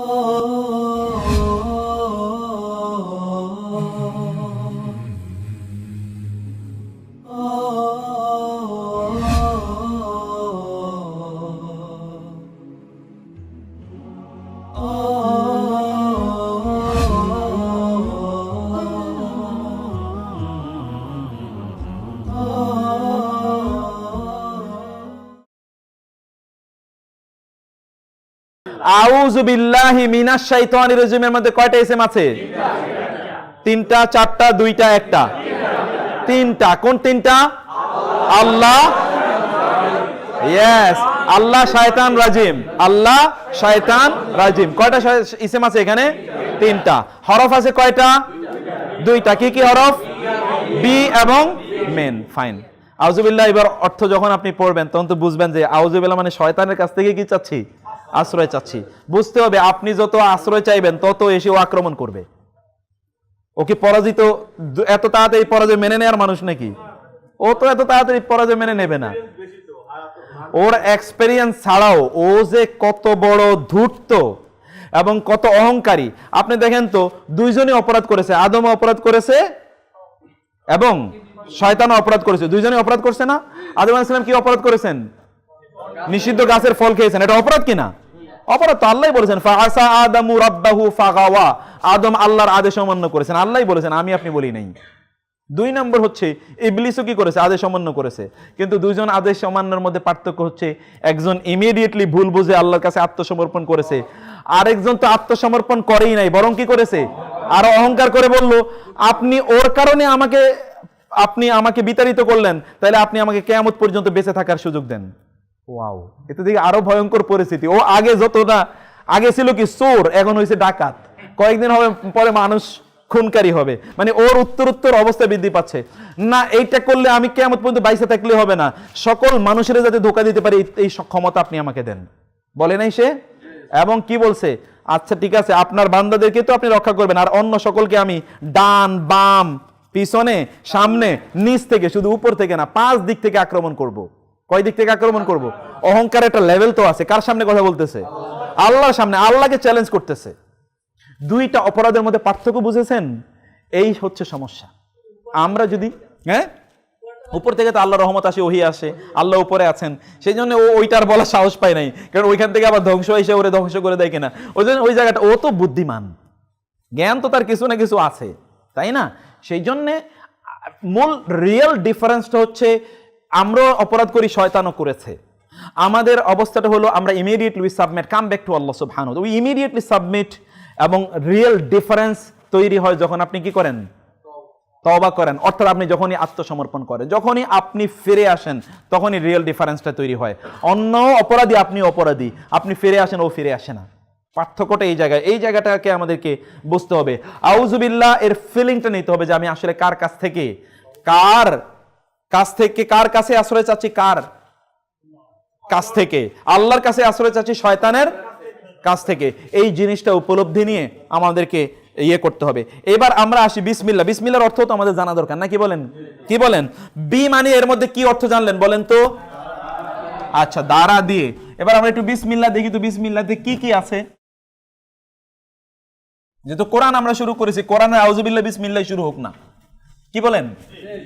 Oh. বিল্লাহি মিনাশ শাইতানির রাজিমের মধ্যে কয়টা ইসম আছে? তিনটা, চারটা, দুইটা, একটা। তিনটা, কোন তিনটা? আল্লাহ। ইয়েস আল্লাহ শয়তান রাজিম। আল্লাহ শয়তান রাজিম। কয়টা আছে এখানে? তিনটা। হরফ আছে কয়টা? দুইটা। কি কি হরফ? বি এবং মেন ফাইন আউজুবিল্লাহ এবার অর্থ যখন আপনি পড়বেন, তখন তো বুঝবেন যে আউজুবিল্লাহ মানে শয়তানের কাছ থেকে কি চাচ্ছি? আশ্রয় চাচ্ছি। বুঝতে হবে, আপনি যত আশ্রয় চাইবেন, তত এসে ও আক্রমণ করবে। ওকে পরাজিত? এত তাড়াতাড়ি পরাজয় মেনে নেওয়ার মানুষ নাকি? ও তো এত তাড়াতাড়ি পরাজয় মেনে নেবে না। ওর এক্সপেরিয়েন্স ছাড়াও ও যে কত বড় ধূর্ত এবং কত অহংকারী। আপনি দেখেন তো, দুইজনই অপরাধ করেছে। আদম অপরাধ করেছে এবং শয়তান অপরাধ করেছে। দুইজনই অপরাধ করছে না? আদম আলাইহিস কি অপরাধ করেছেন? নিষিদ্ধ গাছের ফল খেয়েছেন এটা অপরাধ কিনা? অপরাধ তো আল্লাহ বলেছেন ফাআসা আদামু রাব্বাহু ফাগাওয়া। আদম আল্লাহর আদেশ অমান্য করেছেন আল্লাহই বলেছেন আমি আপনি বলি নাই। দুই নম্বর হচ্ছে ইবলিসও কি করেছে? আদেশ অমান্য করেছে। কিন্তু দুইজন আদেশ অমান্যের মধ্যে পার্থক্য হচ্ছে একজন ইমিডিয়েটলি ভুল বুঝে আল্লাহর কাছে আত্মসমর্পণ করেছে আরেকজন তো আত্মসমর্পণ করেই নাই বরং কি করেছে? আরও অহংকার করে বলল আপনি ওর কারণে আমাকে আপনি আমাকে বিতাড়িত করলেন তাহলে আপনি আমাকে কেয়ামত পর্যন্ত বেঁচে থাকার সুযোগ দেন। ওয়াও এতে দিকে আরও ভয়ঙ্কর পরিস্থিতি। ও আগে যতটা আগে ছিল কি চোর, এখন হয়েছে ডাকাত। কয়েকদিন হবে, পরে মানুষ খুনকারী হবে। মানে ওর উত্তর উত্তর অবস্থা বৃদ্ধি পাচ্ছে। না, এইটা করলে আমি কেমন পর্যন্ত বাইসে থাকলে হবে না। সকল মানুষের যাতে ধোকা দিতে পারে এই ক্ষমতা আপনি আমাকে দেন। বলে নাই সে? এবং কি বলছে? আচ্ছা ঠিক আছে, আপনার বান্দাদেরকে তো আপনি রক্ষা করবেন, আর অন্য সকলকে আমি ডান, বাম, পিছনে, সামনে, নিচ থেকে, শুধু উপর থেকে না, পাঁচ দিক থেকে আক্রমণ করব। কয় দিক থেকে আক্রমণ করব। অহংকার একটা লেভেল তো আছে। কার সামনে কথা বলতেছে? আল্লাহর সামনে। আল্লাহকে চ্যালেঞ্জ করতেছে। দুইটা অপরাধের মধ্যে পার্থক্য বুঝেছেন? এই হচ্ছে সমস্যা। আমরা যদি হ্যাঁ? উপর থেকে তো আল্লাহ রহমত আসে, ওহি আসে। আল্লাহ উপরে আছেন। সেই জন্য ও ওইটার বলার সাহস পায় নাই। কারণ ওইখান থেকে আবার ধ্বংস এসে ওরে ধ্বংস করে দেয় কিনা। ওই জন্য ওই জায়গাটা, ও তো বুদ্ধিমান। জ্ঞান তো তার কিছু না কিছু আছে। তাই না? সেই জন্যে মূল রিয়েল ডিফারেন্সটা হচ্ছে আমরাও অপরাধ করি, শয়তানও করেছে। আমাদের অবস্থাটা হলো আমরা immediately we submit come back to Allah সুবহানাহু উই ইমিডিয়েটলি সাবমিট এবং রিয়েল ডিফারেন্স তৈরি হয় যখন আপনি কি করেন? তওবা করেন। অর্থাৎ আপনি যখনই আত্মসমর্পণ করেন, যখনই আপনি ফিরে আসেন, তখনই রিয়েল ডিফারেন্সটা তৈরি হয়। অন্য অপরাধী আপনি অপরাধী, আপনি ফিরে আসেন, ও ফিরে আসে না। পার্থক্যটা এই জায়গায়, এই জায়গাটাকে আমাদেরকে বুঝতে হবে। আউজুবিল্লাহ এর ফিলিংটা নিতে হবে যে আমি আসলে কার কাছ থেকে, কার কাছ থেকে, কার কাছে আশ্রয় চাচ্ছি? কার? কাছ থেকে। আল্লাহর কাছে আশ্রয় চাচ্ছি শয়তানের কাছ থেকে। এই জিনিসটা উপলব্ধি নিয়ে আমাদেরকে ইয়ে করতে হবে। এবার আমরা আসি বিসমিল্লা বিসমিল্লার অর্থ তো আমাদের জানা দরকার না কি বলেন? কি বলেন? বি মানে এর মধ্যে কি অর্থ জানলেন বলেন তো? আচ্ছা দ্বারা দিয়ে। এবার আমরা একটু বিসমিল্লা দেখি তো বিসমিল্লাতে কি কি আছে? যেহেতু কোরআন আমরা শুরু করেছি, কোরআনের আউজুবিল্লাহ বিসমিল্লাহ শুরু হোক না। কি বলেন?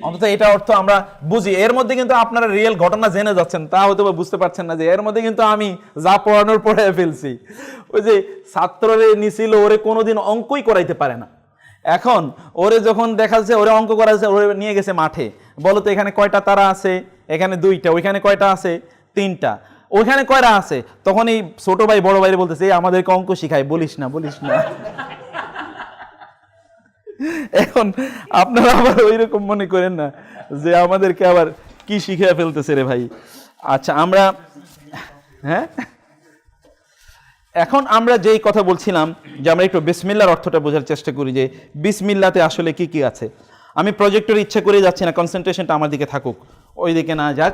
অন্তত এটা অর্থ আমরা বুঝি। এর মধ্যে কিন্তু আপনারা রিয়েল ঘটনা জেনে যাচ্ছেন, তা হয়তো বুঝতে পারছেন না যে এর মধ্যে কিন্তু আমি যা পড়ানোর পড়ে ফেলছি। ওই যে ছাত্ররে নিছিল, ওরে কোনোদিন অঙ্কই করাইতে পারে না। এখন ওরে যখন দেখা যাচ্ছে ওরে অঙ্ক করা যাচ্ছে ওরে নিয়ে গেছে মাঠে। বলো তো এখানে কয়টা তারা আছে? এখানে দুইটা, ওইখানে কয়টা আছে? তিনটা। ওইখানে কয়টা আছে? তখন এই ছোট ভাই, বড় ভাই বলতেছে, "এই আমাদেরকে অঙ্ক শিখায়, বলিস না বলিস না। এখন আপনারা আবার ওই রকম মনে করেন না যে আমাদেরকে আবার কি শিখে ফেলতেছে রে ভাই। আচ্ছা আমরা হ্যাঁ? এখন আমরা যেই কথা বলছিলাম যে আমরা একটু বিসমিল্লার অর্থটা বোঝার চেষ্টা করি যে বিসমিল্লাতে আসলে কি কি আছে। আমি প্রজেক্টর ইচ্ছা করে যাচ্ছি না কনসেন্ট্রেশনটা আমার দিকে থাকুক। ওই দিকে না যাক।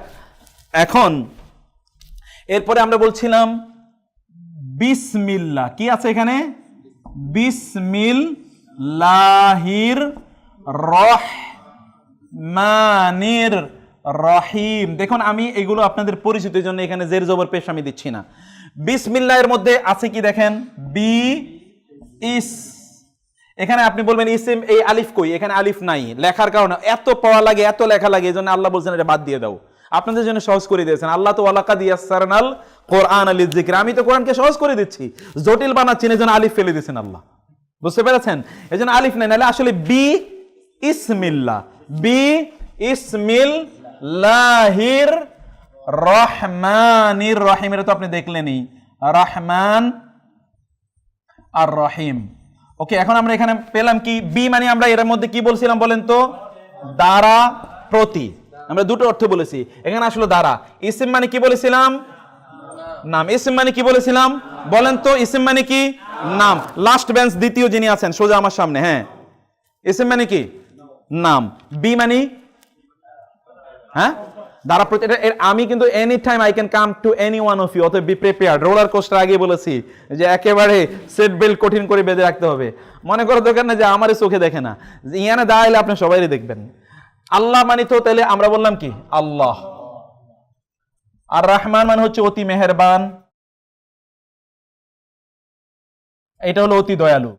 এখন, এরপরে আমরা বলছিলাম বিসমিল্লা। কি আছে এখানে? বিসমিল লাহির রহ মানির রহিম দেখুন, আমি এগুলো আপনাদের পরিচিতের জন্য এখানে জের জবর পেশ আমি দিচ্ছি না। বিসমিল্লাহ এর মধ্যে আছে কি দেখেন? বি, ইস। এখানে আপনি বলবেন ইসিম, এই আলিফ কই? এখানে আলিফ নাই। লেখার কারণে এত পড়া লাগে, এত লেখা লাগে, এই জন্য আল্লাহ বলছেন এটা বাদ দিয়ে দাও। আপনাদের জন্য সহজ করে দিয়েছেন। আল্লাহ তো ওয়ালাকা দিয়াসারনাল কোরআন আলী জিকির। আমি তো কোরআনকে সহজ করে দিচ্ছি। জটিল বানাচ্ছি, এই জন্য আলিফ ফেলে দিয়েছেন আল্লাহ। বুঝতে পেরেছেন? এই জন্য আলিফ নাই নাহলে আসলে বি ইসমিল্লা। বি ইসমিল লাহির রহমানির রহিম, এটা তো আপনি দেখলেনই। রহমান আর রহিম। ওকে, এখন আমরা এখানে পেলাম কি? বি মানে আমরা এর মধ্যে কি বলছিলাম বলেন তো? দ্বারা প্রতি। আমরা দুটো অর্থ বলেছি। এখানে আসলে দ্বারা। ইসিম মানে কি বলেছিলাম? নাম। ইসিম মানে কি বলেছিলাম? বলেন তো, ইসিম মানে কি? নাম। লাস্ট বেঞ্চ দ্বিতীয় যিনি আছেন, সোজা আমার সামনে হ্যাঁ। ইসিম মানে কি? নাম। বি মানে? হ্যাঁ? দ্বারা প্রতি এটা- আমি কিন্তু any time I can come to any one of you অতএব বি প্রিপেয়ার্ড রোলার কোস্টার আগে বলেছি, যে একেবারে সেট বেল্ট কঠিন করে বেঁধে রাখতে হবে। মনে করো দোকান না যে আমারই চোখে দেখে না। ইয়ানে দাঁড়াইলে আপনি সবাই দেখবেন। আল্লাহ মানে তো তাহলে আমরা বললাম কি? আল্লাহ। আর রহমান মানে হচ্ছে অতি মেহেরবান। এটা হলো অতি দয়ালু।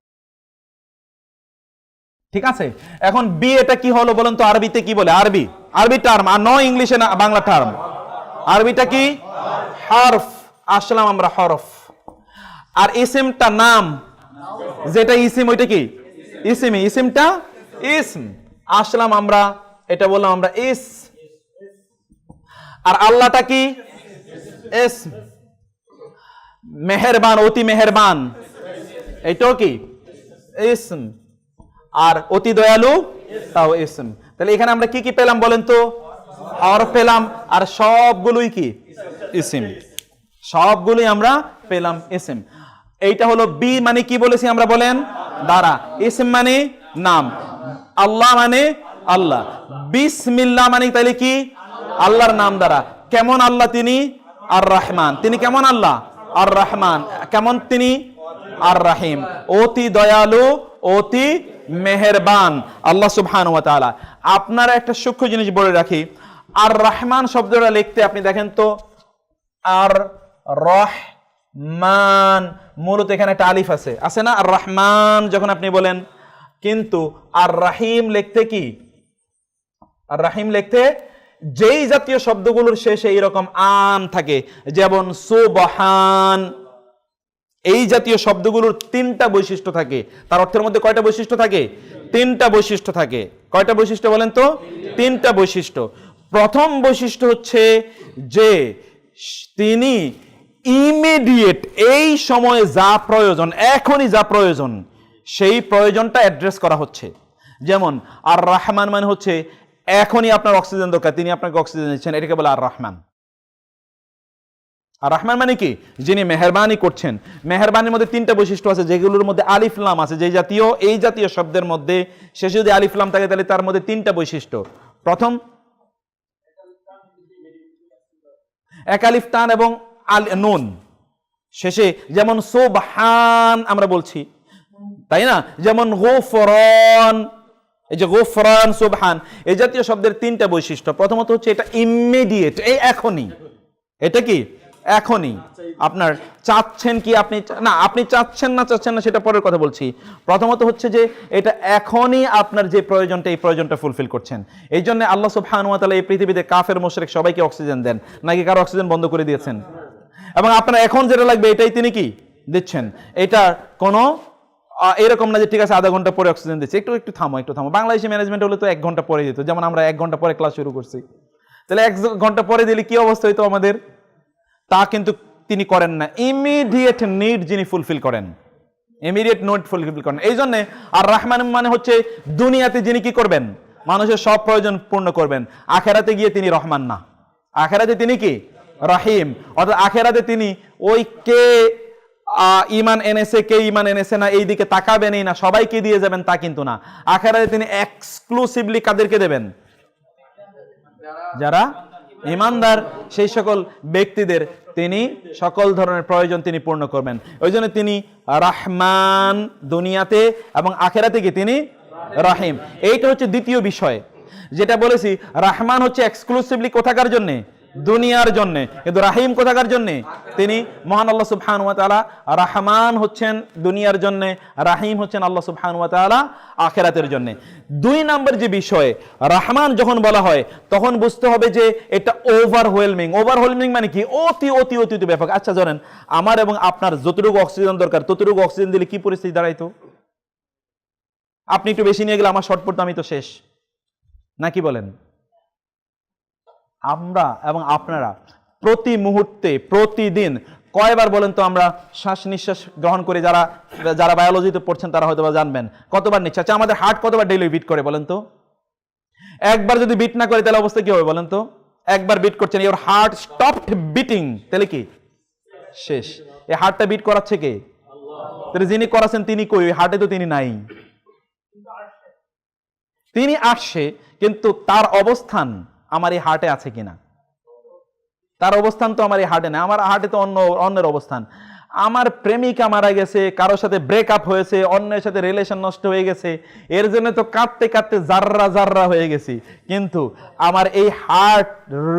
ঠিক আছে? এখন বি এটা কি হলো বলেন তো আরবিতে কি বলে? আরবি। আরবি টার্ম আর নয় ইংলিশে না, বাংলা টার্ম আরবিটা কি? হরফ। আসলাম আমরা হরফ। আর ইসিমটা নাম। যেটা ইসিম, ওইটা কি? ইসিম ইসিমটা ইসম। আসলাম আমরা, এটা বললাম আমরা ইস। আর আল্লাহটা কি? ইসম মেহেরবান, অতি মেহেরবান। এইটাও কি? ইসম আর অতি দয়ালু, তাও ইসম তাহলে এখানে আমরা কি কি পেলাম বলেন তো? আর পেলাম, আর সবগুলোই কি? ইসিম সবগুলোই আমরা পেলাম ইসিম এইটা হলো বি মানে কি বলেছি আমরা বলেন? দ্বারা ইসিম মানে নাম। আল্লাহ মানে আল্লাহ। বিসমিল্লাহ মানে তাহলে কি? আল্লাহর নাম দ্বারা। কেমন আল্লাহ তিনি? আর রহমান তিনি কেমন আল্লাহ? আর রহমান কেমন তিনি? আর রাহিম অতি দয়ালু, অতি মেহেরবান। আল্লাহ সুবহান আপনারা একটা সূক্ষ্ম জিনিস বলে রাখি। আর রহমান শব্দটা লিখতে আপনি দেখেন তো আর রহমান মূলত এখানে একটা আলিফ আছে। আছে না? আর রহমান যখন আপনি বলেন। কিন্তু আর রাহিম লিখতে কি? আর রাহিম লিখতে যেই জাতীয় শব্দগুলোর শেষে এইরকম আন থাকে, যেমন সুবহান, এই জাতীয় শব্দগুলোর তিনটা বৈশিষ্ট্য থাকে। তার অর্থের মধ্যে কয়টা বৈশিষ্ট্য থাকে? তিনটা বৈশিষ্ট্য থাকে। কয়টা বৈশিষ্ট্য বলেন তো? তিনটা বৈশিষ্ট্য। প্রথম বৈশিষ্ট্য হচ্ছে যে তিনি ইমিডিয়েট এই সময়ে যা প্রয়োজন, এখনই যা প্রয়োজন, সেই প্রয়োজনটা অ্যাড্রেস করা হচ্ছে। যেমন আর রহমান মানে হচ্ছে এখনই আপনার অক্সিজেন দরকার, তিনি আপনাকে অক্সিজেন দিচ্ছেন, এটাকে বলে আর রহমান আর রহমান মানে কি? যিনি মেহরবানি করছেন। মেহরবানির মধ্যে তিনটা বৈশিষ্ট্য আছে, যেগুলোর মধ্যে আলিফলাম আছে যে জাতীয়, এই জাতীয় শব্দের মধ্যে শেষে যদি আলিফলাম থাকে, তাহলে তার মধ্যে তিনটা বৈশিষ্ট্য। প্রথম, এক আলিফ টান এবং আল নুন। শেষে যেমন সোবহান আমরা বলছি, তাই না? যেমন গোফরন এই যে গোফরান সুবহান, এই জাতীয় শব্দের তিনটা বৈশিষ্ট্য। প্রথমত হচ্ছে এটা ইমিডিয়েট এই এখনই। এটা কি? এখনই। আপনার চাচ্ছেন কি আপনি না, আপনি চাচ্ছেন না চাচ্ছেন না সেটা পরের কথা বলছি। প্রথমত হচ্ছে যে এটা এখনই আপনার যে প্রয়োজনটা, এই প্রয়োজনটা ফুলফিল করছেন। এই জন্য আল্লাহ সুবহান ওয়া এই পৃথিবীতে কাফের, মোশরেক সবাইকে অক্সিজেন দেন। নাকি কারও অক্সিজেন বন্ধ করে দিয়েছেন? এবং আপনার এখন যেটা লাগবে, এটাই তিনি কি? দিচ্ছেন। এটা কোনো এরকম না যে ঠিক আছে, আধা ঘণ্টা পরে অক্সিজেন দিচ্ছে। একটু একটু থামো একটু থামো। বাংলাদেশি ম্যানেজমেন্ট হলে তো এক ঘণ্টা পরে দিত যেমন আমরা এক ঘণ্টা পরে ক্লাস শুরু করছি। তাহলে এক ঘণ্টা পরে দিলে কি অবস্থা হইতো আমাদের? তা কিন্তু তিনি করেন না। ইমিডিয়েট নিড যিনি ফুলফিল করেন। ইমিডিয়েট নোট ফুলফিল করেন। এই জন্য আর রাহমান মানে হচ্ছে দুনিয়াতে যিনি কি করবেন? মানুষের সব প্রয়োজন পূর্ণ করবেন। আখেরাতে গিয়ে তিনি রহমান না। আখেরাতে তিনি কি? রাহিম। অর্থাৎ আখেরাতে তিনি ওই কে ইমান এনেছে, কে ইমান এনেছে না, এই দিকে তাকাবেনই না সবাইকে দিয়ে যাবেন তা কিন্তু না। আখেরাতে তিনি এক্সক্লুসিভলি কাদেরকে দেবেন? যারা? ইমানদার, সেই সকল ব্যক্তিদের তিনি সকল ধরনের প্রয়োজন তিনি পূর্ণ করবেন। ওই জন্য তিনি রাহমান দুনিয়াতে এবং আখেরাতে কি তিনি? রাহিম। এইটা হচ্ছে দ্বিতীয় বিষয়। যেটা বলেছি, রাহমান হচ্ছে এক্সক্লুসিভলি কোথাকার জন্যে? দুনিয়ার জন্য। কিন্তু রাহিম কোথাকার জন্য? তিনি মহান আল্লাহ সুবহান ওয়া তাআলা রাহমান হচ্ছেন দুনিয়ার জন্য, রাহিম হচ্ছেন আল্লাহ সুবহান ওয়া তাআলা আখেরাতের জন্য। দুই নম্বর যে বিষয়, রাহমান যখন বলা হয়, তখন বুঝতে হবে যে এটা ওভারওয়েলমিং ওভারওয়েলমিং মানে কি? অতি অতি অতি অতি ব্যাপক। আচ্ছা জানেন, আমার এবং আপনার যতটুকু অক্সিজেন দরকার, ততটুকু অক্সিজেন দিলে কি পরিস্থিতি দাঁড়াইতো? আপনি একটু বেশি নিয়ে গেলে আমার শর্ট পড়তো, আমি তো শেষ। নাকি বলেন? আমরা এবং আপনারা প্রতি মুহূর্তে, প্রতিদিন, কয়বার বলেন তো আমরা শ্বাস নিঃশ্বাস গ্রহণ করে যারা যারা বায়োলজিতে পড়ছেন তারা হয়তো জানবেন। কতবার নিচ্ছে আচ্ছা আমাদের হার্ট কতবার ডেইলি বিট করে বলেন তো? একবার যদি বিট না করে তাহলে অবস্থা কি হবে বলেন তো? একবার বিট করছেন ইওর হার্ট স্টপড বিটিং তাহলে কি? শেষ। এই হার্টটা বিট করাচ্ছে কে? তাহলে যিনি করাছেন তিনি কই? ওই হার্টে তো তিনি নাই। তিনি আসছে কিন্তু তার অবস্থান আমার এই হার্টে আছে কিনা? তার অবস্থান তো আমার এই হার্টে না আমার হার্টে তো অন্য, অন্যের অবস্থান। আমার প্রেমিকা মারা গেছে, কারোর সাথে ব্রেকআপ হয়েছে, অন্যের সাথে রিলেশন নষ্ট হয়ে গেছে। এর জন্য তো কাঁদতে কাঁদতে জাররা জাররা হয়ে গেছি। কিন্তু আমার এই হার্ট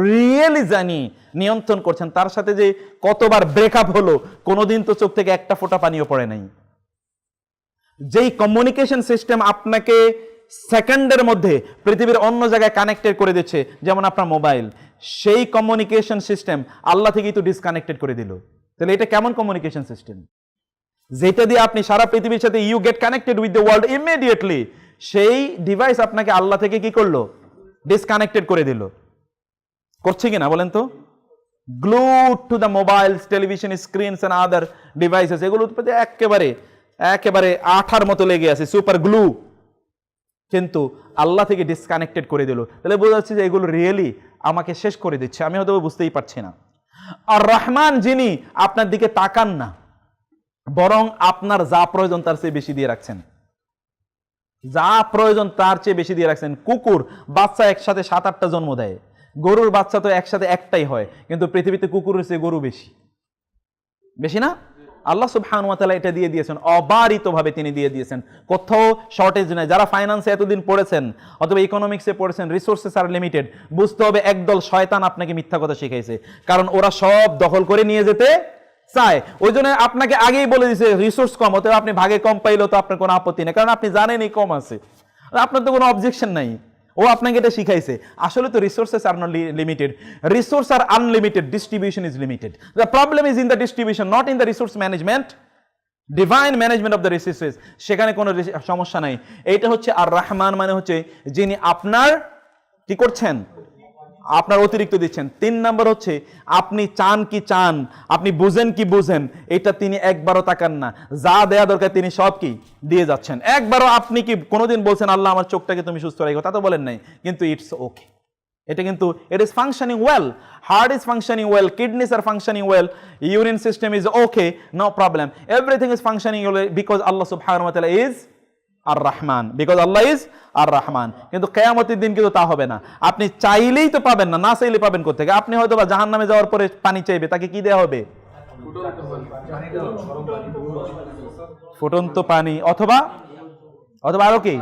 রিয়েলি জানি নিয়ন্ত্রণ করছেন। তার সাথে যে কতবার ব্রেকআপ হলো, কোনোদিন তো চোখ থেকে একটা ফোঁটা পানিও পড়ে নাই। যেই কমিউনিকেশন সিস্টেম আপনাকে সেকেন্ডের মধ্যে পৃথিবীর অন্য জায়গায় কানেক্টেড করে দিচ্ছে যেমন আপনার মোবাইল সেই কমিউনিকেশন সিস্টেম আল্লাহ থেকেই তো ডিসকানেক্টেড করে দিল। তাহলে এটা কেমন কমিউনিকেশন সিস্টেম যেটা দিয়ে আপনি সারা পৃথিবীর সাথে you get connected with the world immediately সেই ডিভাইস আপনাকে আল্লাহ থেকে কি করল? ডিসকানেক্টেড করে দিল। করছে কিনা বলেন তো? glued to the mobiles, television screens and other devices এগুলো একেবারে একেবারে আঠার মতো লেগে আছে সুপার গ্লু কিন্তু আল্লাহ থেকে ডিসকানেক্টেড করে দিল। তাহলে বোঝা যাচ্ছে যে এগুলো রিয়েলি আমাকে শেষ করে দিচ্ছে। আমি হয়তো বুঝতেই পারছি না। আর রহমান যিনি, আপনার দিকে তাকান না। বরং আপনার যা প্রয়োজন তার চেয়ে বেশি দিয়ে রাখছেন। যা প্রয়োজন তার চেয়ে বেশি দিয়ে রাখছেন। কুকুর, বাচ্চা একসাথে সাত আটটা জন্ম দেয়। গরুর বাচ্চা তো একসাথে একটাই হয়। কিন্তু পৃথিবীতে কুকুরের চেয়ে গরু বেশি। বেশি না? আল্লাহ সুবহান তাআলা এটা দিয়ে দিয়েছেন, অবারিতভাবে তিনি দিয়ে দিয়েছেন। কোথাও শর্টেজ নেই। যারা ফাইন্যান্সে এতদিন পড়েছেন, অথবা ইকোনমিক্সে পড়েছেন রিসোর্সেস আর লিমিটেড বুঝতে হবে একদল শয়তান আপনাকে মিথ্যা কথা শিখাইছে। কারণ ওরা সব দখল করে নিয়ে যেতে চায়। ওই জন্য আপনাকে আগেই বলে দিছে রিসোর্স কম, অতএব আপনি ভাগে কম পাইলেও তো আপনার কোনো আপত্তি নেই। কারণ আপনি জানেনই কম আছে। আপনার তো কোনো অবজেকশন নাই। ও আপনাকে এটা শিখাইছে। আসলে তো resources are not limited resources are unlimited distribution is limited the problem is in the distribution not in the resource management divine management of the resources সেখানে কোনো সমস্যা নাই। এইটা হচ্ছে আর রাহমান মানে হচ্ছে যিনি আপনার কি করছেন? আপনার অতিরিক্ত দিচ্ছেন। তিন নম্বর হচ্ছে, আপনি চান কি চান, আপনি বুঝেন কি বুঝেন, এটা তিনি একবারও তাকান না। যা দেয়া দরকার তিনি সব কি দিয়ে যাচ্ছেন। একবারও আপনি কি কোনোদিন বলছেন, আল্লাহ, আমার চোখটাকে তুমি সুস্থ রাখো তা তো বলেন নাই। কিন্তু ইটস ওকে এটা কিন্তু it is functioning well heart is functioning well kidneys are functioning well urine system is okay no problem everything is functioning well because Allah সুবহানাহু ওয়া ইজ আর রহমান বিকজ আল্লাহ ইজ আর রহমান কিন্তু কেয়ামতের দিন কিন্তু তা হবে না। আপনি চাইলেই তো পাবেন না না চাইলে পাবেন কোথেকে আপনি হয়তো বা জাহান নামে যাওয়ার পরে পানি চাইবে, তাকে কি দেওয়া হবে? ফুটন্ত পানি। অথবা অথবা আরও কি?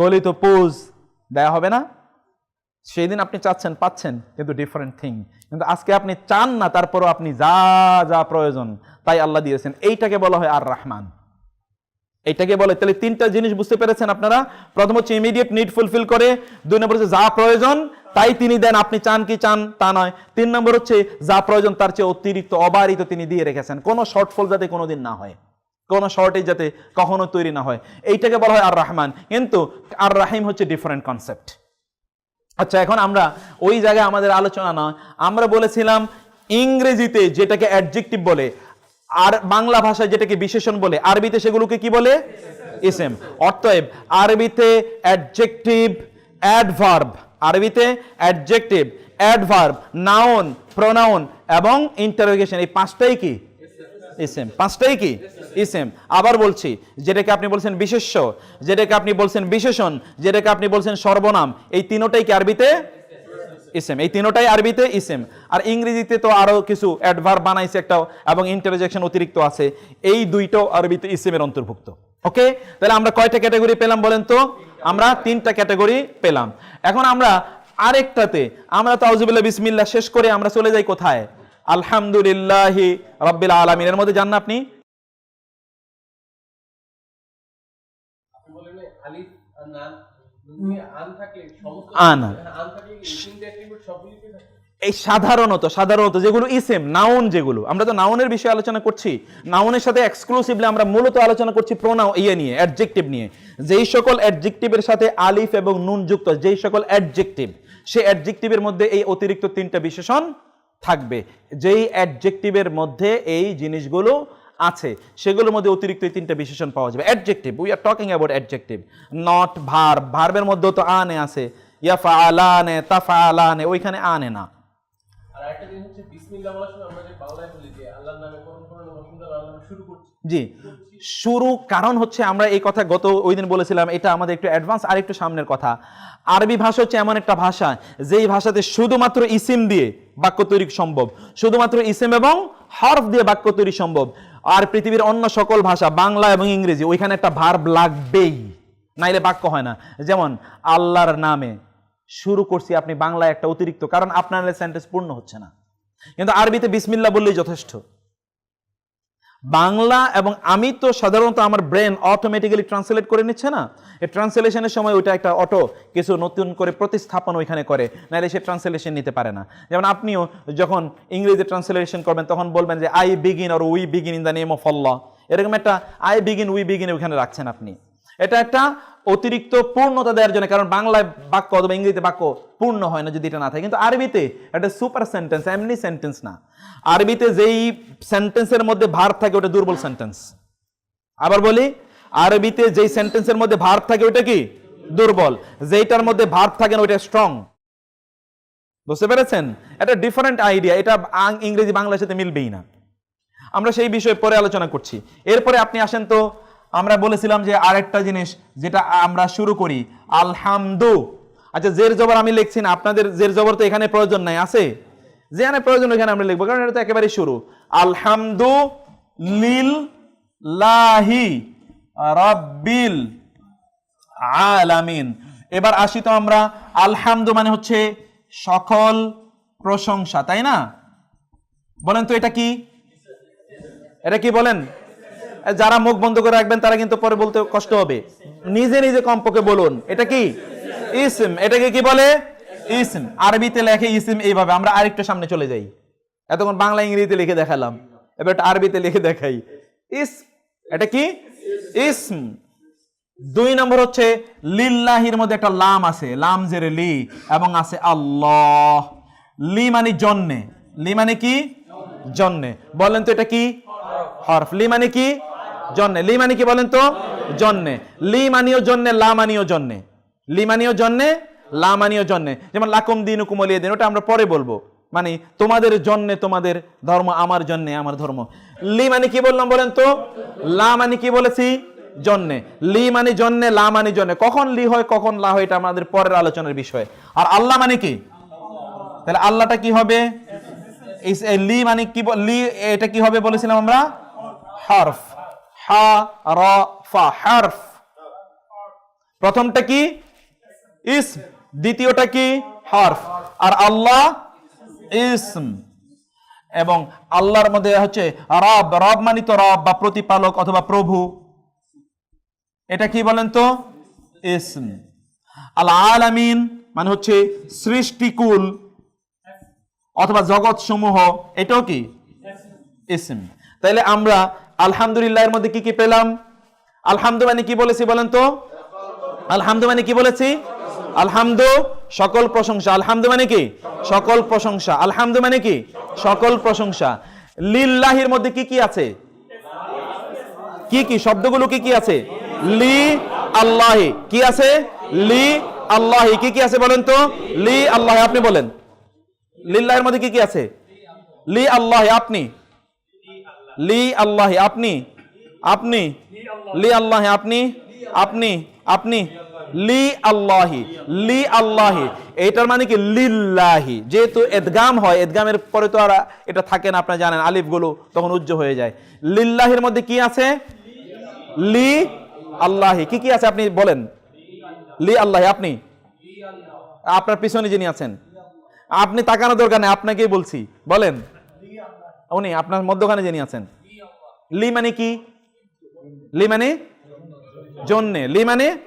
গলিত পোজ দেয়া হবে না? সেই দিন আপনি চাচ্ছেন, পাচ্ছেন, কিন্তু ডিফারেন্ট থিং কিন্তু আজকে আপনি চান না, তারপরও আপনি যা যা প্রয়োজন, তাই আল্লাহ দিয়েছেন। এইটাকে বলা হয় আর রহমান এইটাকে বলে, তাহলে তিনটা জিনিস বুঝতে পেরেছেন আপনারা? প্রথম হচ্ছে ইমিডিয়েট নিড ফুলফিল করে, দুই নম্বর হচ্ছে যা প্রয়োজন, তাই তিনি দেন, আপনি চান কি চান, তা নয়। তিন নম্বর হচ্ছে যা প্রয়োজন, তার চেয়ে অতিরিক্ত অবারিত তিনি দিয়ে রেখেছেন। কোনো শর্টফল যাতে কোনোদিন না হয়। কোনো শর্টেজ যাতে কখনো তৈরি না হয়। এইটাকে বলা হয় আর রহমান কিন্তু আর রাহিম হচ্ছে ডিফারেন্ট কনসেপ্ট আচ্ছা এখন আমরা ওই জায়গায় আমাদের আলোচনা নয় আমরা বলেছিলাম ইংরেজিতে যেটাকে অ্যাডজেক্টিভ বলে আর বাংলা ভাষায় যেটাকে বিশেষণ বলে, আরবিতে সেগুলোকে কি বলে? ইসেম অতএব আরবিতে অ্যাডজেক্টিভ অ্যাডভার্ব আরবিতে অ্যাডজেক্টিভ অ্যাডভার্ব নাউন প্রোনাউন এবং ইন্টারোগেশন এই পাঁচটাই কি? ইসেম পাঁচটাই কি? ইসেম আবার বলছি, যেটাকে আপনি বলছেন বিশেষ্য, যেটাকে আপনি বলছেন বিশেষণ, যেটাকে আপনি বলছেন সর্বনাম, এই তিনোটাই কি আরবিতে? ইসেম। এই তিনোটাই আরবিতে ইসেম। আর ইংরেজিতে তো আরও কিছু অ্যাডভার্ব বানাইছে একটা এবং ইন্টারজেকশন অতিরিক্ত আছে। এই দুইটাও আরবিতে ইসেমের অন্তর্ভুক্ত। ওকে তাহলে আমরা কয়টা ক্যাটাগরি পেলাম বলেন তো? আমরা তিনটা ক্যাটাগরি পেলাম। এখন আমরা আরেকটাতে আমরা তাউজুবিল্লাহ বিসমিল্লা শেষ করে আমরা চলে যাই কোথায়? আলহামদুলিল্লাহ রব্বিল আলামিন। এর মধ্যে জান না আপনি? আন এই সাধারণত সাধারণত যেগুলো ইসেম নাউন যেগুলো, আমরা তো নাউনের বিষয়ে আলোচনা করছি। নাউনের সাথে এক্সক্লুসিভলি আমরা মূলত আলোচনা করছি প্রোনাউ ইয়ে নিয়ে অ্যাডজেক্টিভ নিয়ে। যেই সকল অ্যাডজেক্টিভের সাথে আলিফ এবং নুন যুক্ত, যেই সকল অ্যাডজেক্টিভ সেই অ্যাডজেক্টিভের মধ্যে এই অতিরিক্ত তিনটা বিশেষণ থাকবে। যেই অ্যাডজেক্টিভের মধ্যে এই জিনিসগুলো আছে, সেগুলোর মধ্যে অতিরিক্ত এই তিনটা বিশেষণ পাওয়া যাবে। Adjective we are talking about adjective not verb ভার্বের মধ্যেও তো আনে আছে। ইয়াফা আলানে তাফা আলানে ওইখানে আনে না। জি। শুরু কারণ হচ্ছে আমরা এই কথা গত ওই দিন বলেছিলাম এটা আমাদের একটু অ্যাডভান্স আর একটু সামনের কথা। আরবি ভাষা হচ্ছে এমন একটা ভাষা যেই ভাষাতে শুধুমাত্র ইসিম দিয়ে বাক্য তৈরি সম্ভব। শুধুমাত্র ইসিম এবং হরফ দিয়ে বাক্য তৈরি সম্ভব। আর পৃথিবীর অন্য সকল ভাষা বাংলা এবং ইংরেজি ওইখানে একটা ভার্ব লাগবেই। নাইলে বাক্য হয় না। যেমন আল্লাহর নামে শুরু করছি আপনি বাংলায় একটা অতিরিক্ত, কারণ আপনার সেন্টেন্স পূর্ণ হচ্ছে না। কিন্তু আরবিতে বিসমিল্লা বললেই যথেষ্ট। বাংলা এবং আমি তো সাধারণত আমার ব্রেন অটোমেটিক্যালি ট্রান্সলেট করে নিচ্ছে না। এই ট্রান্সলেশনের সময় ওইটা একটা অটো, কিছু নতুন করে প্রতিস্থাপন ওইখানে করে, নাহলে সে ট্রান্সলেশন নিতে পারে না। যেমন আপনিও যখন ইংরেজি ট্রান্সলেশন করবেন, তখন বলবেন যে I begin R we begin in the name of Allah এরকম একটা আই বিগিন উই বিগিন ওইখানে রাখছেন আপনি। এটা একটা অতিরিক্ত পূর্ণতা দেওয়ার জন্য, কারণ বাংলায় বাক্য অথবা ইংরেজিতে বাক্য পূর্ণ হয় না যদি এটা না থাকে। কিন্তু আরবিতে একটা সুপার সেন্টেন্স এমনি সেন্টেন্স না। আরবিতে যেই সেন্টেন্সের মধ্যে ভার থাকে, ওটা দুর্বল সেন্টেন্স আবার বলি, আরবিতে যেই সেন্টেন্সের মধ্যে ভার থাকে, ওটা কি? দুর্বল। যেইটার মধ্যে ভার থাকে না, ওইটা স্ট্রং বুঝতে পেরেছেন? এটা ডিফারেন্ট আইডিয়া এটা ইংরেজি বাংলার সাথে মিলবেই না। আমরা সেই বিষয়ে পরে আলোচনা করছি। এরপরে আপনি আসেন তো আমরা বলেছিলাম যে আরেকটা জিনিস যেটা আমরা শুরু করি, আলহামদু। আচ্ছা জের জবর আমি লিখছি না, আপনাদের জের জবর তো এখানে প্রয়োজন নাই, আছে? যেখানে প্রয়োজন ওখানে আমরা লিখব, কারণ এটা তো একেবারে শুরু। আলহামদু লিল লাহি রব্বিল আলামিন। এবার আসি তো আমরা, আলহামদু মানে হচ্ছে সকল প্রশংসা, তাই না? বলেন তো এটা কি? এটা কি বলেন? যারা মুখ বন্ধ করে রাখবেন, তারা কিন্তু পরে বলতে কষ্ট হবে। নিজে নিজে কমপক্ষে বলুন, এটা কি? ইসম। এটাকে কি বলে? ইসম। আরবিতে লেখে ইসম এইভাবে। আমরা আরেকটু সামনে চলে যাই। এতক্ষণ বাংলা, ইংরেজিতে লিখে দেখালাম। এবার আরবিতে লিখে দেখাই। ইস এটা কি? ইসম। দুই নম্বর হচ্ছে, লিল্লাহির মধ্যে একটা লাম আছে। লাম জেরে লি, এবং আছে আল্লাহ। লি মানে জন্যে। লি মানে কি? জন্যে। বলেন তো এটা কি? হরফ। লি মানে কি? জন্যে। লি মানে কি বলেন তো? জন্যে। লি মানিও জন্যে, লা মানিও জন্যে। লি মানিও জন্যে, লা মানিও জন্যে। যেমন লাকুম দিন কুমলিয়ে দিন, ওটা আমরা পরে বলব। মানে তোমাদের জন্যে, তোমাদের ধর্ম আমার জন্যে, আমার ধর্ম। লি মানে কি বললাম বলেন তো? লা মানে কি বলেছি? জন্যে। লি মানে জন্যে, লা মানে জন্যে। কখন লি হয়, কখন লা হয়, এটা আমাদের পরের আলোচনার বিষয়। আর আল্লাহ মানে কি? তাহলে আল্লাহটা কি হবে? লি মানে কি লি, এটা কি হবে বলেছিলাম আমরা? হারফ। হা, র, ফা, হারফ। প্রথমটা কি? ইসম। দ্বিতীয়টা কি? হারফ। আর আল্লাহ ইসম। এবং আল্লাহর মধ্যে হচ্ছে রব। রব মানে তো রব বা প্রতিপালক অথবা প্রভু। এটা কি বলেন তো? ইসম। আল আলামিন মানে হচ্ছে সৃষ্টিকুল অথবা জগৎ সমূহ এটাও কি? ইসম। তাইলে আমরা আলহামদুলিল্লাহ এর মধ্যে কি কি পেলাম? আলহামদু মানে কি বলেছি বলেন তো? আলহামদু মানে কি বলেছি? আলহামদু, সকল প্রশংসা। আলহামদু মানে কি? সকল প্রশংসা। আলহামদু মানে কি? সকল প্রশংসা। লিল্লাহির মধ্যে কি কি আছে? কি কি? শব্দগুলো কি কি আছে? লি আল্লাহি। কি আছে? লি আল্লাহি। কি কি আছে বলেন তো? লি আল্লাহ। আপনি বলেন। লিল্লাহের মধ্যে কি কি আছে? লি আল্লাহ। আপনি? লি আল্লাহ, আপনি? আপনি? লি আল্লাহ, আপনি? আপনি? আপনি? লি আল্লাহি লি আল্লাহি। এটার মানে কি? লিল্লাহি। যেহেতু এদগাম হয়, এদগামের পরে তো আর এটা থাকে না, আপনারা জানেন আলিফগুলো তখন উজ্জ হয়ে যায়। লিল্লাহির মধ্যে কি আছে? লি আল্লাহি। কি কি আছে আপনি বলেন? লি আল্লাহ, আপনি? আপনার পিছনে যিনি আছেন। আপনি তাকানো দরকার নেই, আপনাকেই বলছি। বলেন। উনি, আপনার মধ্যখানে যিনি আছেন। লি মানে কি? লি মানে? জন্যে। লি মানে?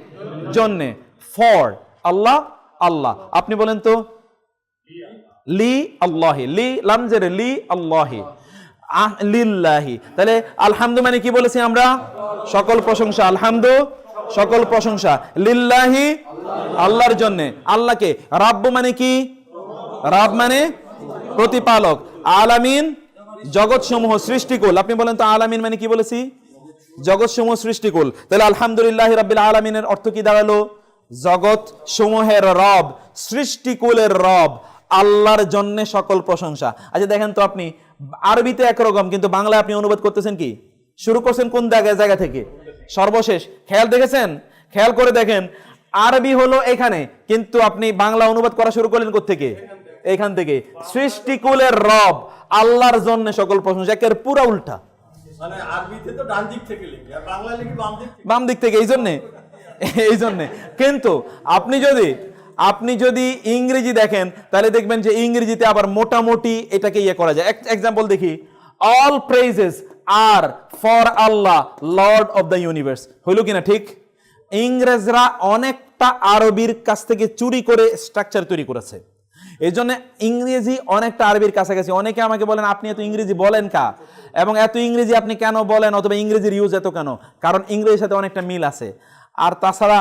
জন্যে। ফর। Allah Allah. আপনি বলেন তো? লি আল্লাহি। লি লামজের লি আল্লাহি। লিল্লাহি। তাহলে আলহামদু মানে কি বলেছি আমরা? সকল প্রশংসা। আলহামদু? সকল প্রশংসা। লিল্লাহি, আল্লাহর জন্য। আল্লাহকে। রাব্ব মানে কি? রাব মানে প্রতিপালক। আলামিন জগৎ সমূহ সৃষ্টিকুল। আপনি বলেন তো আলামিন মানে কি বলেছি? জগৎ সমূহ সৃষ্টিকুল। তাহলে আলহামদুলিল্লাহ রাব্বিল আলামিনের অর্থ কি দাঁড়াল? জগৎ সমূহের রব, সৃষ্টিকুলের রব, আল্লাহর জন্য সকল প্রশংসা। আচ্ছা দেখেন তো আপনি, আরবিতে একরকম কিন্তু বাংলায় আপনি অনুবাদ করতেছেন কি? শুরু করছেন কোন জায়গায় জায়গা থেকে? সর্বশেষ। খেয়াল দেখেছেন? খেয়াল করে দেখেন, আরবি হলো এখানে, কিন্তু আপনি বাংলা অনুবাদ করা শুরু করলেন থেকে এখান থেকে সৃষ্টিকুলের রব আল্লাহর জন্য সকল প্রশংসা একের পুরা উল্টা। মানে বাম দিক থেকে। এই জন্যে এই জন্যে। কিন্তু আপনি যদি আপনি যদি ইংরেজি দেখেন তাহলে দেখবেন যে ইংরেজিতে আবার মোটামুটি এটাকে ইয়ে করা যায়। এক্সাম্পল দেখি all praises are for Allah lord of the universe হইল কিনা ঠিক? ইংরেজরা অনেকটা আরবির কাছ থেকে চুরি করে স্ট্রাকচার তৈরি করেছে। এই জন্য ইংরেজি অনেকটা আরবির কাছাকাছি। অনেকে আমাকে বলেন, আপনি এত ইংরেজি বলেন কা? এবং এত ইংরেজি আপনি কেন বলেন অথবা ইংরেজির ইউজ এত কেন? কারণ ইংরেজির সাথে অনেকটা মিল আছে। আর তাছাড়া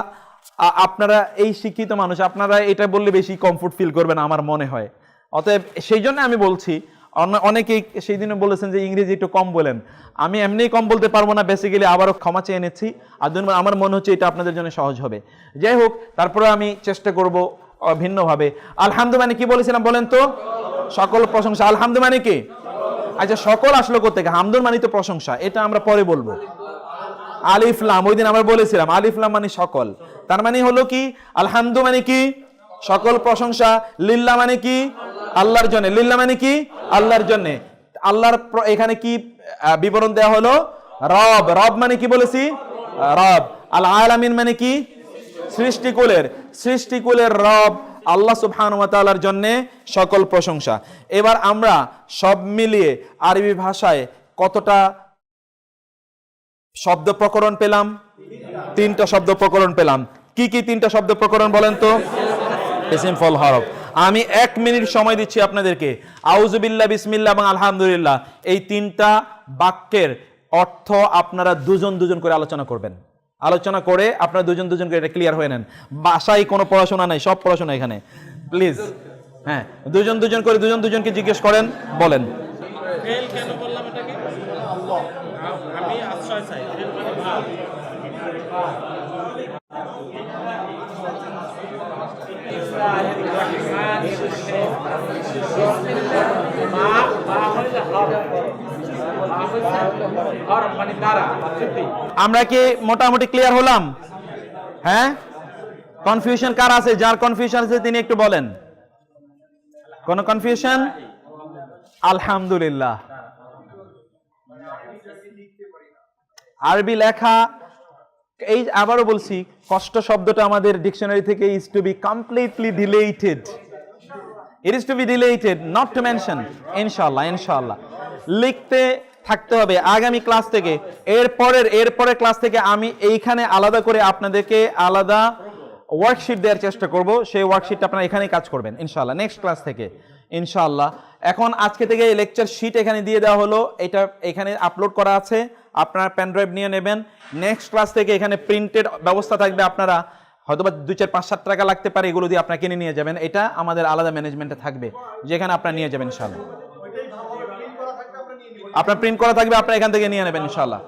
আপনারা এই শিক্ষিত মানুষ, আপনারা এটা বললে বেশি কমফোর্ট ফিল করবেন আমার মনে হয়। অতএব সেই জন্য আমি বলছি অনেকেই সেই দিনে বলেছেন যে ইংরেজি একটু কম বলেন। আমি এমনিই কম বলতে পারব না বেসিক্যালি আবারও ক্ষমা চেয়ে নিচ্ছি। আর আমার মনে হচ্ছে এটা আপনাদের জন্য সহজ হবে। যাই হোক তারপরে আমি চেষ্টা করব ভিন্নভাবে আলহামদু মানে কি বলেছিলাম বলেন তো? সকল প্রশংসা। আলহামদু মানে কি? আচ্ছা সকল আসলো করতে হামদুর মানে তো প্রশংসা। এটা আমরা পরে বলব। আলিফলাম ওই দিন আমরা বলেছিলাম আলিফলাম মানে সকল। তার মানে হলো কি? আলহামদু মানে কি? সকল প্রশংসা। লিল্লা মানে কি? আল্লাহর জন্য। লিল্লা মানে কি? আল্লাহর জন্য। আল্লাহর এখানে কি বিবরণ দেয়া হলো? রব। রব মানে কি বলেছি? রব। আল আলামিন মানে কি? সৃষ্টিকুলের সৃষ্টিকুলের রব আল্লাহ সুবহানুয়াতালার জন্যে সকল প্রশংসা। এবার আমরা সব মিলিয়ে আরবি ভাষায় কতটা শব্দ প্রকরণ পেলাম? তিনটা শব্দ প্রকরণ পেলাম। কি কি তিনটা শব্দ প্রকরণ বলেন তো? সিম্পল হরফ। আমি এক মিনিট সময় দিচ্ছি আপনাদেরকে। আউজুবিল্লাহ বিসমিল্লাহ এবং আলহামদুলিল্লাহ। এই তিনটা বাক্যের অর্থ আপনারা দুজন দুজন করে আলোচনা করবেন। আলোচনা করে আপনারা দুজন দুজনকে এটা ক্লিয়ার হয়ে নেন। বাসায় কোনো পড়াশোনা নাই, সব পড়াশোনা এখানে। প্লিজ হ্যাঁ দুজন দুজন করে দুজন দুজনকে জিজ্ঞেস করেন, বলেন। আমি আশ্রয় চাই ফেল মানে ভুল। আমরা কি মোটামুটি ক্লিয়ার হলাম? হ্যাঁ? কনফিউশন কার আছে? যার কনফিউশন আছে তিনি একটু বলেন। কোন কনফিউশন আলহামদুলিল্লাহ। আরবি লেখা, এই আবারও বলছি, কষ্ট শব্দটা আমাদের ডিকশনারি থেকে is to be completely deleted it is to be deleted not to mention ইনশাল্লাহ ইনশাল্লাহ লিখতে থাকতে হবে আগামী ক্লাস থেকে। এর পরের এর পরের ক্লাস থেকে আমি এইখানে আলাদা করে আপনাদেরকে আলাদা ওয়ার্কশিট দেওয়ার চেষ্টা করব। সেই ওয়ার্কশিটটা আপনারা এখানেই কাজ করবেন ইনশাল্লাহ নেক্সট ক্লাস থেকে ইনশাল্লাহ এখন আজকে থেকে লেকচার শিট এখানে দিয়ে দেওয়া হলো। এটা এখানে আপলোড করা আছে। আপনারা পেন ড্রাইভ নিয়ে নেবেন। নেক্সট ক্লাস থেকে এখানে প্রিন্টেড ব্যবস্থা থাকবে আপনারা। হয়তোবা দু চার, পাঁচ, সাত টাকা লাগতে পারে, এগুলো দিয়ে আপনারা কিনে নিয়ে যাবেন। এটা আমাদের আলাদা ম্যানেজমেন্টে থাকবে, যেখানে আপনারা নিয়ে যাবেন ইনশাল্লাহ আপনার প্রিন্ট করা থাকবে আপনার এখান থেকে নিয়ে নেবেন ইনশাল্লাহ